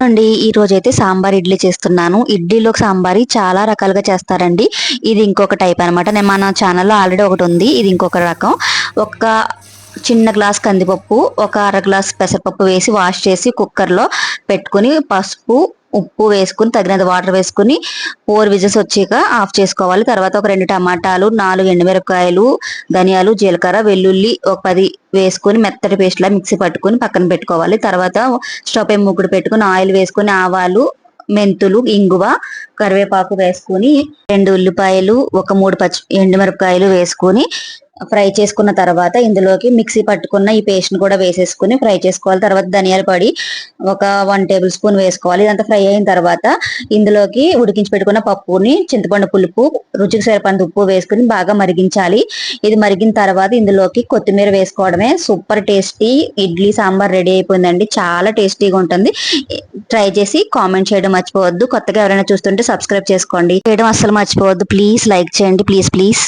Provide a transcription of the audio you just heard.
అండి ఈ రోజు అయితే సాంబార్ ఇడ్లీ చేస్తున్నాను. ఇడ్లీలో సాంబార్ చాలా రకాలుగా చేస్తారండి. ఇది ఇంకొక టైప్ అనమాట. నేను మన ఛానల్లో ఆల్రెడీ ఒకటి ఉంది. ఇది ఇంకొక రకం. ఒక చిన్న గ్లాస్ కందిపప్పు ఒక అర గ్లాస్ పెసరపప్పు వేసి వాష్ చేసి కుక్కర్లో పెట్టుకుని పసుపు ఉప్పు వేసుకుని తగినంత వాటర్ వేసుకుని ఫోర్ విజిల్స్ వచ్చాక ఆఫ్ చేసుకోవాలి. తర్వాత ఒక రెండు టమాటాలు నాలుగు ఎండుమిరపకాయలు ధనియాలు జీలకర్ర వెల్లుల్లి ఒక పది వేసుకొని మెత్తటి పేస్ట్లా మిక్సీ పట్టుకుని పక్కన పెట్టుకోవాలి. తర్వాత స్టవ్ పై ముగ్గుడు పెట్టుకుని ఆయిల్ వేసుకుని ఆవాలు మెంతులు ఇంగువ కరివేపాకు వేసుకుని రెండు ఉల్లిపాయలు ఒక మూడు పచ్చి ఎండుమిరపకాయలు వేసుకుని ఫ్రై చేసుకున్న తర్వాత ఇందులోకి మిక్సీ పట్టుకున్న ఈ పేస్ట్ని కూడా వేసేసుకుని ఫ్రై చేసుకోవాలి. తర్వాత ధనియాల పొడి ఒక వన్ టేబుల్ స్పూన్ వేసుకోవాలి. ఇదంతా ఫ్రై అయిన తర్వాత ఇందులోకి ఉడికించి పెట్టుకున్న పప్పుని చింతపండు పులుపు రుచికి సరిపడిన ఉప్పు వేసుకుని బాగా మరిగించాలి. ఇది మరిగిన తర్వాత ఇందులోకి కొత్తిమీర వేసుకోవడమే super tasty idli sambar ready అయిపోయిందండి. చాలా టేస్టీగా ఉంటుంది. ట్రై చేసి కామెంట్ చేయడం మర్చిపోవద్దు. కొత్తగా ఎవరైనా చూస్తుంటే సబ్స్క్రైబ్ చేసుకోండి. చేయడం అస్సలు మర్చిపోవద్దు. ప్లీజ్ లైక్ చేయండి. Please please.